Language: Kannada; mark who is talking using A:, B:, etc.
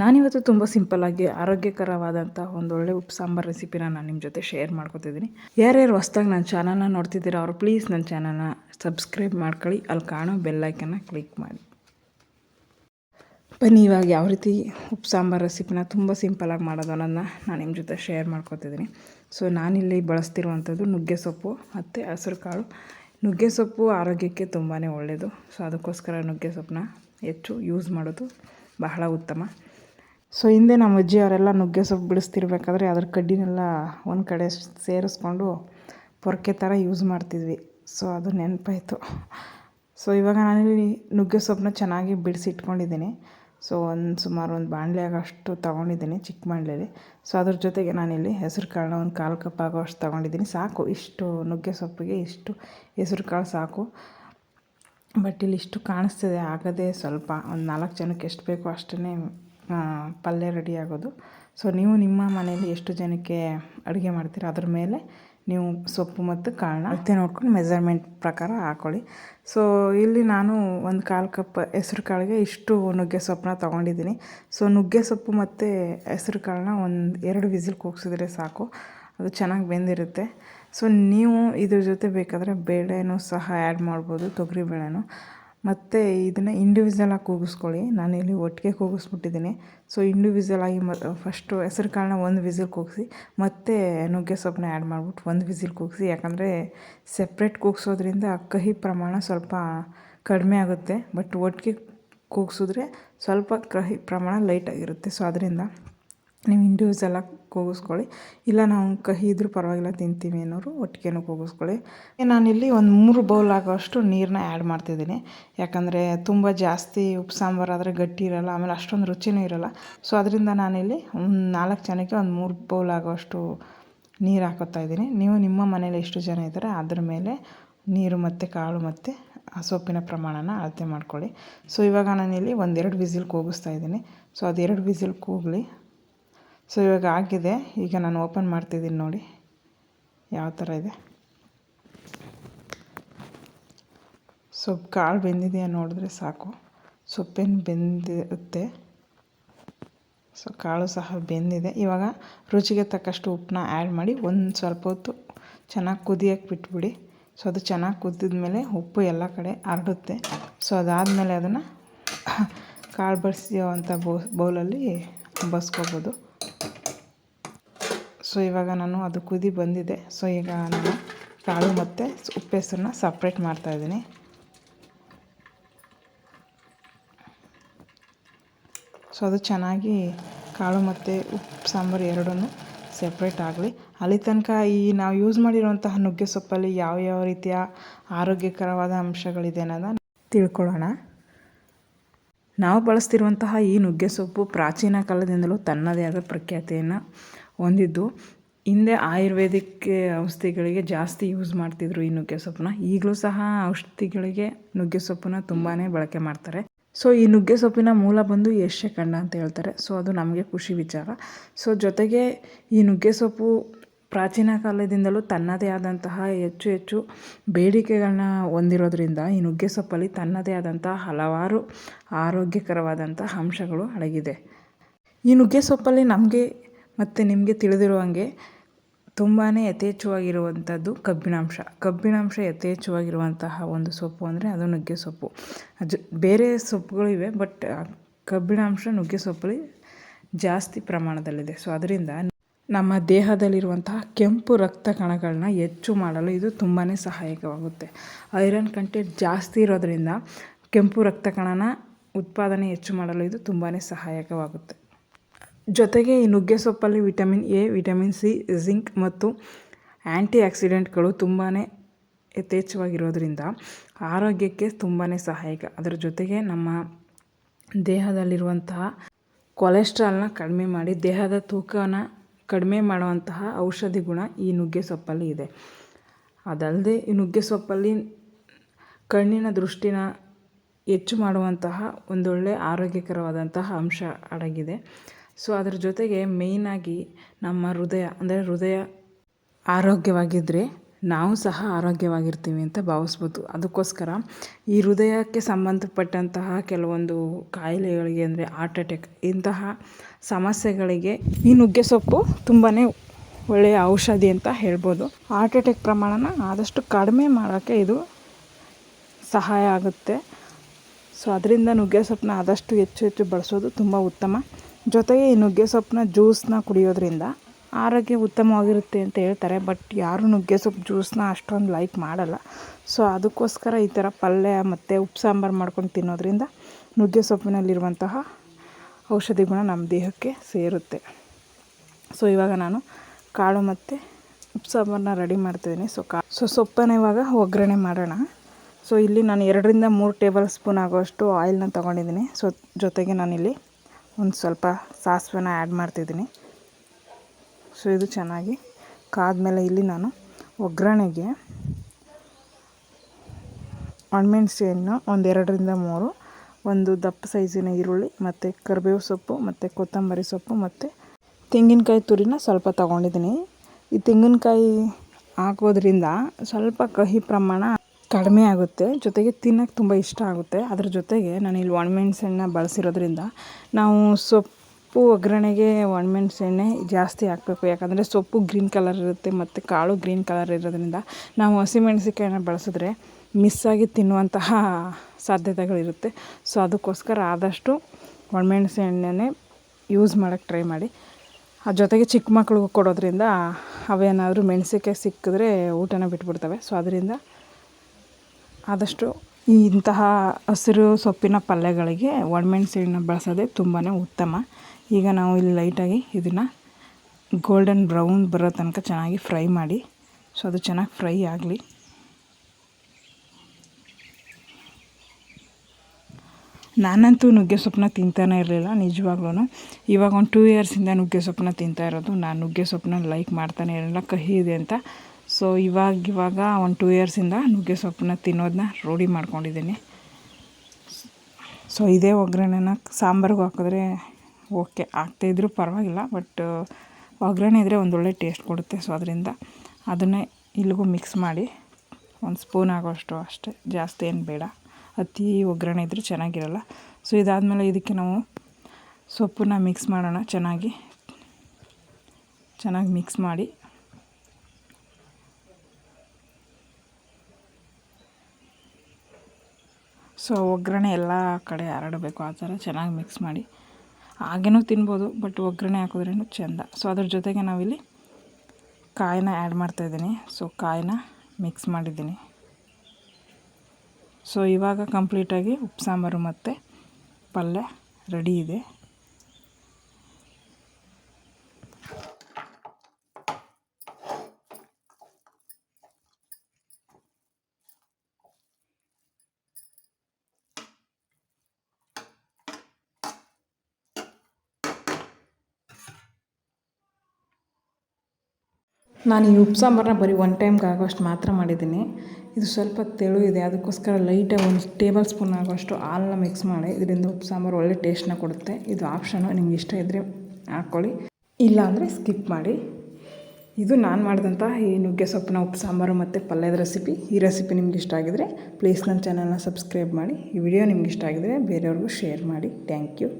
A: ನಾನಿವತ್ತು ತುಂಬ ಸಿಂಪಲ್ಲಾಗಿ ಆರೋಗ್ಯಕರವಾದಂಥ ಒಂದೊಳ್ಳೆ ಉಪ್ಪು ಸಾಂಬಾರು ರೆಸಿಪಿನ ನಾನು ನಿಮ್ಮ ಜೊತೆ ಶೇರ್ ಮಾಡ್ಕೊತಿದ್ದೀನಿ. ಯಾರ್ಯಾರು ಹೊಸ್ದಾಗಿ ನನ್ನ ಚಾನಲ್ನ ನೋಡ್ತಿದ್ದೀರೋ ಅವ್ರು ಪ್ಲೀಸ್ ನನ್ನ ಚಾನಲ್ನ ಸಬ್ಸ್ಕ್ರೈಬ್ ಮಾಡ್ಕೊಳ್ಳಿ. ಅಲ್ಲಿ ಕಾಣೋ ಬೆಲ್ಲೈಕನ್ನ ಕ್ಲಿಕ್ ಮಾಡಿ. ಬನ್ನಿ, ಇವಾಗ ಯಾವ ರೀತಿ ಉಪ್ಪು ಸಾಂಬಾರು ರೆಸಿಪಿನ ತುಂಬ ಸಿಂಪಲಾಗಿ ಮಾಡೋದು ಅನ್ನೋದನ್ನ ನಾನು ನಿಮ್ಮ ಜೊತೆ ಶೇರ್ ಮಾಡ್ಕೊತಿದ್ದೀನಿ. ಸೊ ನಾನಿಲ್ಲಿ ಬಳಸ್ತಿರುವಂಥದ್ದು ನುಗ್ಗೆ ಸೊಪ್ಪು ಮತ್ತು ಹಸಿರು ಕಾಳು. ನುಗ್ಗೆ ಸೊಪ್ಪು ಆರೋಗ್ಯಕ್ಕೆ ತುಂಬಾ ಒಳ್ಳೆಯದು ಸೊ ಅದಕ್ಕೋಸ್ಕರ ನುಗ್ಗೆ ಸೊಪ್ಪನ್ನ ಹೆಚ್ಚು ಯೂಸ್ ಮಾಡೋದು ಬಹಳ ಉತ್ತಮ. ಸೊ ಹಿಂದೆ ನಮ್ಮ ಅಜ್ಜಿ ಅವರೆಲ್ಲ ನುಗ್ಗೆ ಸೊಪ್ಪು ಬಿಡಿಸ್ತಿರ್ಬೇಕಾದ್ರೆ ಅದ್ರ ಕಡ್ಡಿನೆಲ್ಲ ಒಂದು ಕಡೆ ಸೇರಿಸ್ಕೊಂಡು ಪೊರಕೆ ಥರ ಯೂಸ್ ಮಾಡ್ತಿದ್ವಿ. ಸೊ ಅದು ನೆನಪಾಯಿತು. ಸೊ ಇವಾಗ ನಾನಿಲ್ಲಿ ನುಗ್ಗೆ ಸೊಪ್ಪನ್ನ ಚೆನ್ನಾಗಿ ಬಿಡಿಸಿಟ್ಕೊಂಡಿದ್ದೀನಿ. ಸೊ ಒಂದು ಸುಮಾರು ಒಂದು ಬಾಣಲೆ ಅಷ್ಟು ತೊಗೊಂಡಿದ್ದೀನಿ, ಚಿಕ್ಕ ಬಾಣಲೆಯಲ್ಲಿ ಸೊ ಅದ್ರ ಜೊತೆಗೆ ನಾನಿಲ್ಲಿ ಹೆಸರು ಕಾಳನ್ನ ಒಂದು ಕಾಲು ಕಪ್ ಆಗೋಷ್ಟು ತೊಗೊಂಡಿದ್ದೀನಿ. ಸಾಕು, ಇಷ್ಟು ನುಗ್ಗೆ ಸೊಪ್ಪಿಗೆ ಇಷ್ಟು ಹೆಸರು ಕಾಳು ಸಾಕು. ಬಟ್ ಇಲ್ಲಿ ಇಷ್ಟು ಕಾಣಿಸ್ತಿದೆ, ಆಗದೆ ಸ್ವಲ್ಪ ಒಂದು ನಾಲ್ಕು ಜನಕ್ಕೆ ಎಷ್ಟು ಬೇಕೋ ಅಷ್ಟೇ ಪಲ್ಯ ರೆಡಿ ಆಗೋದು. ಸೊ ನೀವು ನಿಮ್ಮ ಮನೆಯಲ್ಲಿ ಎಷ್ಟು ಜನಕ್ಕೆ ಅಡುಗೆ ಮಾಡ್ತೀರ? ಅದ್ರ ಮೇಲೆ ನೀವು ಸೊಪ್ಪು ಮತ್ತು ಕಾಳನ್ನ ಅಳತೆ ನೋಡ್ಕೊಂಡು ಮೆಜರ್ಮೆಂಟ್ ಪ್ರಕಾರ ಹಾಕ್ಕೊಳ್ಳಿ ಸೊ ಇಲ್ಲಿ ನಾನು ಒಂದು ಕಾಲು ಕಪ್ ಹೆಸ್ರು ಕಾಳಿಗೆ ಇಷ್ಟು ನುಗ್ಗೆ ಸೊಪ್ಪನ್ನ ತೊಗೊಂಡಿದ್ದೀನಿ. ಸೊ ನುಗ್ಗೆ ಸೊಪ್ಪು ಮತ್ತು ಹೆಸ್ರು ಕಾಳನ್ನ ಒಂದು ಎರಡು ವಿಸಿಲ್ ಕೂಗಿಸಿದ್ರೆ ಸಾಕು. ಅದು ಚೆನ್ನಾಗಿ ಬೆಂದಿರುತ್ತೆ. ಸೊ ನೀವು ಇದ್ರ ಜೊತೆ ಬೇಕಾದರೆ ಬೇಳೆನೂ ಸಹ ಆ್ಯಡ್ ಮಾಡ್ಬೋದು, ತೊಗರಿ ಬೇಳೆನೂ. ಮತ್ತು ಇದನ್ನು ಇಂಡಿವಿಜುವಲಾಗಿ ಕೂಗಿಸ್ಕೊಳ್ಳಿ. ನಾನಿಲ್ಲಿ ಒಟ್ಟಿಗೆ ಕೂಗಿಸ್ಬಿಟ್ಟಿದ್ದೀನಿ. ಸೊ ಇಂಡಿವಿಜುವಲಾಗಿ ಮ ಫಸ್ಟು ಹೆಸ್ರು ಕಾಳನ್ನ ಒಂದು ವಿಸಿಲ್ ಕೂಗಿಸಿ, ಮತ್ತು ನುಗ್ಗೆ ಸೊಪ್ಪನ್ನ ಆ್ಯಡ್ ಮಾಡಿಬಿಟ್ಟು ಒಂದು ವಿಸಿಲ್ ಕೂಗಿಸಿ. ಯಾಕಂದರೆ ಸೆಪ್ರೇಟ್ ಕೂಗಿಸೋದ್ರಿಂದ ಕಹಿ ಪ್ರಮಾಣ ಸ್ವಲ್ಪ ಕಡಿಮೆ ಆಗುತ್ತೆ. ಬಟ್ ಒಟ್ಟಿಗೆ ಕೂಗಿಸಿದ್ರೆ ಸ್ವಲ್ಪ ಕಹಿ ಪ್ರಮಾಣ ಲೈಟಾಗಿರುತ್ತೆ ಸೊ ಅದರಿಂದ ನೀವು ಇಂಡಿವಿಜುವಲಾಗಿ ಕೂಗಿಸ್ಕೊಳ್ಳಿ. ಇಲ್ಲ ನಾವು ಕಹಿ ಇದ್ರೂ ಪರವಾಗಿಲ್ಲ, ತಿಂತೀವಿ ಅನ್ನೋರು ಒಟ್ಟಿಗೆನೂ ಕೂಗಿಸ್ಕೊಳ್ಳಿ. ನಾನಿಲ್ಲಿ ಒಂದು ಮೂರು ಬೌಲ್ ಆಗೋಷ್ಟು ನೀರನ್ನ ಆ್ಯಡ್ ಮಾಡ್ತಿದ್ದೀನಿ. ಯಾಕಂದರೆ ತುಂಬ ಜಾಸ್ತಿ ಉಪ್ಪು, ಸಾಂಬಾರು ಆದರೆ ಗಟ್ಟಿ ಇರೋಲ್ಲ, ಆಮೇಲೆ ಅಷ್ಟೊಂದು ರುಚಿನೂ ಇರೋಲ್ಲ. ಸೊ ಅದರಿಂದ ನಾನಿಲ್ಲಿ ಒಂದು ನಾಲ್ಕು ಜನಕ್ಕೆ ಒಂದು ಮೂರು ಬೌಲ್ ಆಗೋಷ್ಟು ನೀರು ಹಾಕೋತಾ ಇದ್ದೀನಿ. ನೀವು ನಿಮ್ಮ ಮನೇಲಿ ಎಷ್ಟು ಜನ ಇದ್ದಾರೆ, ಅದ್ರ ಮೇಲೆ ನೀರು ಮತ್ತು ಕಾಳು ಮತ್ತು ಸೊಪ್ಪಿನ ಪ್ರಮಾಣನ ಅಳತೆ ಮಾಡ್ಕೊಳ್ಳಿ. ಸೊ ಇವಾಗ ನಾನಿಲ್ಲಿ ಒಂದೆರಡು ವಿಸಿಲ್ ಕೂಗಿಸ್ತಾ ಇದ್ದೀನಿ. ಸೊ ಅದೆರಡು ವಿಸಿಲ್ ಕೂಗಲಿ. ಸೊ ಇವಾಗ ಆಗಿದೆ. ಈಗ ನಾನು ಓಪನ್ ಮಾಡ್ತಿದ್ದೀನಿ ನೋಡಿ. ಯಾವ ಥರ ಇದೆ? ಸೊಪ್ಪು ಕಾಳು ಬೆಂದಿದೆಯಾ ನೋಡಿದ್ರೆ ಸಾಕು. ಸೊಪ್ಪೇನು ಬೆಂದಿರುತ್ತೆ. ಸೊ ಕಾಳು ಸಹ ಬೆಂದಿದೆ. ಇವಾಗ ರುಚಿಗೆ ತಕ್ಕಷ್ಟು ಉಪ್ಪನ್ನ ಆ್ಯಡ್ ಮಾಡಿ ಒಂದು ಸ್ವಲ್ಪ ಹೊತ್ತು ಚೆನ್ನಾಗಿ ಕುದಿಯೋಕ್ಕೆ ಬಿಟ್ಬಿಡಿ. ಸೊ ಅದು ಚೆನ್ನಾಗಿ ಕುದ್ದಿದ ಮೇಲೆ ಉಪ್ಪು ಎಲ್ಲ ಕಡೆ ಹರಡುತ್ತೆ. ಸೊ ಅದಾದಮೇಲೆ ಅದನ್ನು ಕಾಳು ಬಡಿಸಿರುವಂಥ ಅಂಥ ಬೌಲಲ್ಲಿ ಬಸ್ಕೋಬೋದು. ಸೊ ಇವಾಗ ನಾನು ಅದು ಕುದಿ ಬಂದಿದೆ. ಸೊ ಈಗ ನಾನು ಕಾಳು ಮತ್ತು ಉಪ್ಪೆಸರನ್ನ ಸಪ್ರೇಟ್ ಮಾಡ್ತಾಯಿದ್ದೀನಿ ಸೊ ಅದು ಚೆನ್ನಾಗಿ ಕಾಳು ಮತ್ತು ಉಪ್ಪು, ಸಾಂಬಾರು ಎರಡೂ ಸಪ್ರೇಟ್ ಆಗಲಿ. ಅಲ್ಲಿ ತನಕ ಈ ನಾವು ಯೂಸ್ ಮಾಡಿರುವಂತಹ ನುಗ್ಗೆ ಸೊಪ್ಪಲ್ಲಿ ಯಾವ ಯಾವ ರೀತಿಯ ಆರೋಗ್ಯಕರವಾದ ಅಂಶಗಳಿದೆ ಅನ್ನೋದನ್ನು ತಿಳ್ಕೊಳ್ಳೋಣ. ನಾವು ಬಳಸ್ತಿರುವಂತಹ ಈ ನುಗ್ಗೆ ಸೊಪ್ಪು ಪ್ರಾಚೀನ ಕಾಲದಿಂದಲೂ ತನ್ನದೇ ಆದ ಪ್ರಖ್ಯಾತಿಯನ್ನು ಹೊಂದಿದ್ದು. ಹಿಂದೆ ಆಯುರ್ವೇದಿಕ್ ಔಷಧಿಗಳಿಗೆ ಜಾಸ್ತಿ ಯೂಸ್ ಮಾಡ್ತಿದ್ರು ಈ ನುಗ್ಗೆ ಸೊಪ್ಪನ್ನ ಈಗಲೂ ಸಹ ಔಷಧಿಗಳಿಗೆ ನುಗ್ಗೆ ಸೊಪ್ಪನ್ನ ತುಂಬಾ ಬಳಕೆ ಮಾಡ್ತಾರೆ. ಸೊ ಈ ನುಗ್ಗೆ ಸೊಪ್ಪಿನ ಮೂಲ ಬಂದು ಯಶಕಂಡ ಅಂತ ಹೇಳ್ತಾರೆ. ಸೊ ಅದು ನಮಗೆ ಖುಷಿ ವಿಚಾರ. ಸೊ ಜೊತೆಗೆ ಈ ನುಗ್ಗೆ ಸೊಪ್ಪು ಪ್ರಾಚೀನ ಕಾಲದಿಂದಲೂ ತನ್ನದೇ ಆದಂತಹ ಹೆಚ್ಚು ಹೆಚ್ಚು ಬೇಡಿಕೆಗಳನ್ನ ಹೊಂದಿರೋದ್ರಿಂದ ಈ ನುಗ್ಗೆ ಸೊಪ್ಪಲ್ಲಿ ತನ್ನದೇ ಆದಂತಹ ಹಲವಾರು ಆರೋಗ್ಯಕರವಾದಂಥ ಅಂಶಗಳು ಅಡಗಿದೆ. ಈ ನುಗ್ಗೆ ಸೊಪ್ಪಲ್ಲಿ ನಮಗೆ ಮತ್ತು ನಿಮಗೆ ತಿಳಿದಿರುವಂಗೆ ತುಂಬಾ ಯಥೇಚ್ಛವಾಗಿರುವಂಥದ್ದು ಕಬ್ಬಿಣಾಂಶ. ಕಬ್ಬಿಣಾಂಶ ಯಥೇಚ್ಛವಾಗಿರುವಂತಹ ಒಂದು ಸೊಪ್ಪು ಅಂದರೆ ಅದು ನುಗ್ಗೆ ಸೊಪ್ಪು. ಅದು ಬೇರೆ ಸೊಪ್ಪುಗಳಿವೆ ಬಟ್ ಕಬ್ಬಿಣಾಂಶ ನುಗ್ಗೆ ಸೊಪ್ಪಲ್ಲಿ ಜಾಸ್ತಿ ಪ್ರಮಾಣದಲ್ಲಿದೆ. ಸೊ ಅದರಿಂದ ನಮ್ಮ ದೇಹದಲ್ಲಿರುವಂತಹ ಕೆಂಪು ರಕ್ತ ಕಣಗಳನ್ನ ಹೆಚ್ಚು ಮಾಡಲು ಇದು ತುಂಬಾ ಸಹಾಯಕವಾಗುತ್ತೆ. ಐರನ್ ಕಂಟೆಂಟ್ ಜಾಸ್ತಿ ಇರೋದರಿಂದ ಕೆಂಪು ರಕ್ತ ಕಣನ ಉತ್ಪಾದನೆ ಹೆಚ್ಚು ಮಾಡಲು ಇದು ತುಂಬಾ ಸಹಾಯಕವಾಗುತ್ತೆ. ಜೊತೆಗೆ ಈ ನುಗ್ಗೆ ಸೊಪ್ಪಲ್ಲಿ vitamin A, vitamin C zinc ಮತ್ತು ಆ್ಯಂಟಿ ಆಕ್ಸಿಡೆಂಟ್ಗಳು ತುಂಬಾ ಯಥೇಚ್ಛವಾಗಿರೋದ್ರಿಂದ ಆರೋಗ್ಯಕ್ಕೆ ತುಂಬಾ ಸಹಾಯಕ. ಅದರ ಜೊತೆಗೆ ನಮ್ಮ ದೇಹದಲ್ಲಿರುವಂತಹ ಕೊಲೆಸ್ಟ್ರಾಲ್ನ ಕಡಿಮೆ ಮಾಡಿ ದೇಹದ ತೂಕನ ಕಡಿಮೆ ಮಾಡುವಂತಹ ಔಷಧಿ ಗುಣ ಈ ನುಗ್ಗೆ ಸೊಪ್ಪಲ್ಲಿ ಇದೆ. ಅದಲ್ಲದೆ ಈ ನುಗ್ಗೆ ಸೊಪ್ಪಲ್ಲಿ ಕಣ್ಣಿನ ದೃಷ್ಟಿನ ಹೆಚ್ಚು ಮಾಡುವಂತಹ ಒಂದೊಳ್ಳೆ ಆರೋಗ್ಯಕರವಾದಂತಹ ಅಂಶ ಅಡಗಿದೆ. ಸೊ ಅದರ ಜೊತೆಗೆ ಮೇಯ್ನಾಗಿ ನಮ್ಮ ಹೃದಯ, ಅಂದರೆ ಹೃದಯ ಆರೋಗ್ಯವಾಗಿದ್ದರೆ ನಾವು ಸಹ ಆರೋಗ್ಯವಾಗಿರ್ತೀವಿ ಅಂತ ಭಾವಿಸ್ಬೋದು. ಅದಕ್ಕೋಸ್ಕರ ಈ ಹೃದಯಕ್ಕೆ ಸಂಬಂಧಪಟ್ಟಂತಹ ಕೆಲವೊಂದು ಕಾಯಿಲೆಗಳಿಗೆ, ಅಂದರೆ ಹಾರ್ಟ್ ಅಟ್ಯಾಕ್ ಇಂತಹ ಸಮಸ್ಯೆಗಳಿಗೆ ಈ ನುಗ್ಗೆ ಸೊಪ್ಪು ತುಂಬಾ ಒಳ್ಳೆಯ ಔಷಧಿ ಅಂತ ಹೇಳ್ಬೋದು. ಹಾರ್ಟ್ ಅಟ್ಯಾಕ್ ಪ್ರಮಾಣನ ಆದಷ್ಟು ಕಡಿಮೆ ಮಾಡೋಕ್ಕೆ ಇದು ಸಹಾಯ ಆಗುತ್ತೆ. ಸೊ ಅದರಿಂದ ನುಗ್ಗೆ ಸೊಪ್ಪನ್ನ ಆದಷ್ಟು ಹೆಚ್ಚು ಹೆಚ್ಚು ಬಳಸೋದು ತುಂಬ ಉತ್ತಮ. ಜೊತೆಗೆ ಈ ನುಗ್ಗೆ ಸೊಪ್ಪನ್ನ ಜ್ಯೂಸನ್ನ ಕುಡಿಯೋದ್ರಿಂದ ಆರೋಗ್ಯ ಉತ್ತಮವಾಗಿರುತ್ತೆ ಅಂತ ಹೇಳ್ತಾರೆ. ಬಟ್ ಯಾರು ನುಗ್ಗೆ ಸೊಪ್ಪು ಜ್ಯೂಸನ್ನ ಅಷ್ಟೊಂದು ಲೈಕ್ ಮಾಡಲ್ಲ. ಸೊ, ಅದಕ್ಕೋಸ್ಕರ ಈ ಥರ ಪಲ್ಯ ಮತ್ತು ಉಪ್ಪು ಸಾಂಬಾರು ಮಾಡ್ಕೊಂಡು ತಿನ್ನೋದ್ರಿಂದ ನುಗ್ಗೆ ಸೊಪ್ಪಿನಲ್ಲಿರುವಂತಹ ಔಷಧಿ ಗುಣ ನಮ್ಮ ದೇಹಕ್ಕೆ ಸೇರುತ್ತೆ. ಸೊ, ಇವಾಗ ನಾನು ಕಾಳು ಮತ್ತು ಉಪ್ಪು ಸಾಂಬಾರನ್ನ ರೆಡಿ ಮಾಡ್ತಿದ್ದೀನಿ. ಸೊ, ಕಾ, ಸೊ, ಸೊಪ್ಪನ್ನ ಇವಾಗ ಒಗ್ಗರಣೆ ಮಾಡೋಣ. ಸೊ, ಇಲ್ಲಿ ನಾನು ಎರಡರಿಂದ ಮೂರು ಟೇಬಲ್ ಸ್ಪೂನ್ ಆಗೋಷ್ಟು ಆಯಿಲ್ನ ತೊಗೊಂಡಿದ್ದೀನಿ. ಸೊ, ಜೊತೆಗೆ ನಾನಿಲ್ಲಿ ಒಂದು ಸ್ವಲ್ಪ ಸಾಸಿವೆನ ಆ್ಯಡ್ ಮಾಡ್ತಿದ್ದೀನಿ. ಸೊ ಇದು ಚೆನ್ನಾಗಿ ಕಾದ್ಮೇಲೆ ಇಲ್ಲಿ ನಾನು ಒಗ್ಗರಣೆಗೆ ಒಣಮೆಣ್ಸಿನ ಒಂದು ಎರಡರಿಂದ ಮೂರು, ಒಂದು ದಪ್ಪ ಸೈಜಿನ ಈರುಳ್ಳಿ ಮತ್ತು ಕರಿಬೇವು ಸೊಪ್ಪು ಮತ್ತು ಕೊತ್ತಂಬರಿ ಸೊಪ್ಪು ಮತ್ತು ತೆಂಗಿನಕಾಯಿ ತುರಿನ ಸ್ವಲ್ಪ ತಗೊಂಡಿದ್ದೀನಿ. ಈ ತೆಂಗಿನಕಾಯಿ ಹಾಕೋದ್ರಿಂದ ಸ್ವಲ್ಪ ಕಹಿ ಪ್ರಮಾಣ ಕಡಿಮೆ ಆಗುತ್ತೆ. ಜೊತೆಗೆ ತಿನ್ನೋಕ್ಕೆ ತುಂಬ ಇಷ್ಟ ಆಗುತ್ತೆ. ಅದ್ರ ಜೊತೆಗೆ ನಾನು ಇಲ್ಲಿ ಒಣಮೆಣ್ಸನ್ನ ಬಳಸಿರೋದ್ರಿಂದ ನಾವು ಸೊಪ್ಪು ಒಗ್ಗರಣೆಗೆ ಒಣಮೆಣ್ಸೆಣ್ಣೆ ಜಾಸ್ತಿ ಹಾಕಬೇಕು. ಯಾಕಂದರೆ ಸೊಪ್ಪು ಗ್ರೀನ್ ಕಲರ್ ಇರುತ್ತೆ ಮತ್ತು ಕಾಳು ಗ್ರೀನ್ ಕಲರ್ ಇರೋದ್ರಿಂದ ನಾವು ಹಸಿಮೆಣ್ಸಿಕಾಯನ್ನ ಬಳಸಿದ್ರೆ ಮಿಸ್ಸಾಗಿ ತಿನ್ನುವಂತಹ ಸಾಧ್ಯತೆಗಳಿರುತ್ತೆ. ಸೊ, ಅದಕ್ಕೋಸ್ಕರ ಆದಷ್ಟು ಒಣಮೆಣ್ಸು ಎಣ್ಣೆನೇ ಯೂಸ್ ಮಾಡೋಕ್ಕೆ ಟ್ರೈ ಮಾಡಿ. ಆ ಜೊತೆಗೆ ಚಿಕ್ಕ ಮಕ್ಳಿಗೂ ಕೊಡೋದ್ರಿಂದ ಅವೇನಾದರೂ ಮೆಣಸಿಕಾಯಿ ಸಿಕ್ಕಿದ್ರೆ ಊಟನ ಬಿಟ್ಬಿಡ್ತವೆ. ಸೊ, ಅದರಿಂದ ಆದಷ್ಟು ಇಂತಹ ಹಸಿರು ಸೊಪ್ಪಿನ ಪಲ್ಯಗಳಿಗೆ ಒಣಮೆಣ್ಸಿನ ಬಳಸೋದೇ ತುಂಬಾ ಉತ್ತಮ. ಈಗ ನಾವು ಇಲ್ಲಿ ಲೈಟಾಗಿ ಇದನ್ನು ಗೋಲ್ಡನ್ ಬ್ರೌನ್ ಬರೋ ತನಕ ಚೆನ್ನಾಗಿ ಫ್ರೈ ಮಾಡಿ. ಸೊ ಅದು ಚೆನ್ನಾಗಿ ಫ್ರೈ ಆಗಲಿ. ನಾನಂತೂ ನುಗ್ಗೆ ಸೊಪ್ಪನ್ನ ತಿಂತಾನೆ ಇರಲಿಲ್ಲ ನಿಜವಾಗ್ಲೂ ಇವಾಗ ಒಂದು ಟೂ ಇಯರ್ಸಿಂದ ನುಗ್ಗೆ ಸೊಪ್ಪನ್ನ ತಿಂತಾ ಇರೋದು. ನಾನು ನುಗ್ಗೆ ಸೊಪ್ಪನ್ನ ಲೈಕ್ ಮಾಡ್ತಾನೆ ಇರಲಿಲ್ಲ, ಕಹಿ ಇದೆ ಅಂತ. ಸೊ ಇವಾಗ ಇವಾಗ ಒಂದು ಟೂ ಇಯರ್ಸಿಂದ ನುಗ್ಗೆ ಸೊಪ್ಪನ್ನ ತಿನ್ನೋದನ್ನ ರೂಢಿ ಮಾಡ್ಕೊಂಡಿದ್ದೀನಿ. ಸೊ ಇದೇ ಒಗ್ಗರಣೆನ ಸಾಂಬಾರಿಗೂ ಹಾಕಿದ್ರೆ ಓಕೆ ಆಗ್ತಾಯಿದ್ರೂ ಪರವಾಗಿಲ್ಲ ಬಟ್ ಒಗ್ಗರಣೆ ಇದ್ದರೆ ಒಂದೊಳ್ಳೆ ಟೇಸ್ಟ್ ಕೊಡುತ್ತೆ. ಸೊ ಅದರಿಂದ ಅದನ್ನೇ ಇಲ್ಲಿಗೂ ಮಿಕ್ಸ್ ಮಾಡಿ ಒಂದು ಸ್ಪೂನ್ ಆಗೋಷ್ಟು ಅಷ್ಟೇ. ಜಾಸ್ತಿ ಏನು ಬೇಡ. ಅತಿ ಒಗ್ಗರಣೆ ಇದ್ದರೆ ಚೆನ್ನಾಗಿರಲ್ಲ. ಸೊ ಇದಾದಮೇಲೆ ಇದಕ್ಕೆ ನಾವು ಸೊಪ್ಪನ್ನ ಮಿಕ್ಸ್ ಮಾಡೋಣ ಚೆನ್ನಾಗಿ. ಚೆನ್ನಾಗಿ ಮಿಕ್ಸ್ ಮಾಡಿ ಸೊ ಒಗ್ಗರಣೆ ಎಲ್ಲ ಕಡೆ ಹರಡಬೇಕು, ಆ ಥರ ಚೆನ್ನಾಗಿ ಮಿಕ್ಸ್ ಮಾಡಿ. ಹಾಗೇನೂ ತಿನ್ಬೋದು ಬಟ್ ಒಗ್ಗರಣೆ ಹಾಕಿದ್ರೇನು ಚೆಂದ. ಸೊ ಅದ್ರ ಜೊತೆಗೆ ನಾವಿಲ್ಲಿ ಕಾಯಿನ ಆ್ಯಡ್ ಮಾಡ್ತಾಯಿದ್ದೀನಿ ಸೊ ಕಾಯಿನ ಮಿಕ್ಸ್ ಮಾಡಿದ್ದೀನಿ. ಸೊ ಇವಾಗ ಕಂಪ್ಲೀಟಾಗಿ ಉಪ್ಪು, ಸಾಂಬಾರು ಮತ್ತು ಪಲ್ಯ ರೆಡಿ ಇದೆ. ನಾನು ಈ ಉಪ್ಪು ಸಾಂಬಾರನ್ನ ಬರೀ ಒನ್ ಟೈಮ್ಗೆ ಆಗೋಷ್ಟು ಮಾತ್ರ ಮಾಡಿದ್ದೀನಿ. ಇದು ಸ್ವಲ್ಪ ತೆಳು ಇದೆ, ಅದಕ್ಕೋಸ್ಕರ ಲೈಟಾಗಿ ಒಂದು ಟೇಬಲ್ ಸ್ಪೂನ್ ಆಗೋಷ್ಟು ಹಾಲನ್ನ ಮಿಕ್ಸ್ ಮಾಡಿ, ಇದರಿಂದ ಉಪ್ಪು ಸಾಂಬಾರು ಒಳ್ಳೆ ಟೇಸ್ಟ್ನ ಕೊಡುತ್ತೆ. ಇದು ಆಪ್ಷನು ನಿಮ್ಗೆ ಇಷ್ಟ ಇದ್ದರೆ ಹಾಕ್ಕೊಳ್ಳಿ ಇಲ್ಲಾಂದರೆ ಸ್ಕಿಪ್ ಮಾಡಿ. ಇದು ನಾನು ಮಾಡಿದಂಥ ಈ ನುಗ್ಗೆ ಸೊಪ್ಪಿನ ಉಪ್ಪು ಸಾಂಬಾರು ಮತ್ತು ಪಲ್ಯದ ರೆಸಿಪಿ ಈ ರೆಸಿಪಿ ನಿಮ್ಗೆ ಇಷ್ಟ ಆಗಿದರೆ ಪ್ಲೀಸ್ ನನ್ನ ಚಾನಲ್ನ ಸಬ್ಸ್ಕ್ರೈಬ್ ಮಾಡಿ. ಈ ವಿಡಿಯೋ ನಿಮ್ಗೆ ಇಷ್ಟ ಆಗಿದರೆ ಬೇರೆಯವ್ರಿಗೂ ಶೇರ್ ಮಾಡಿ. Thank you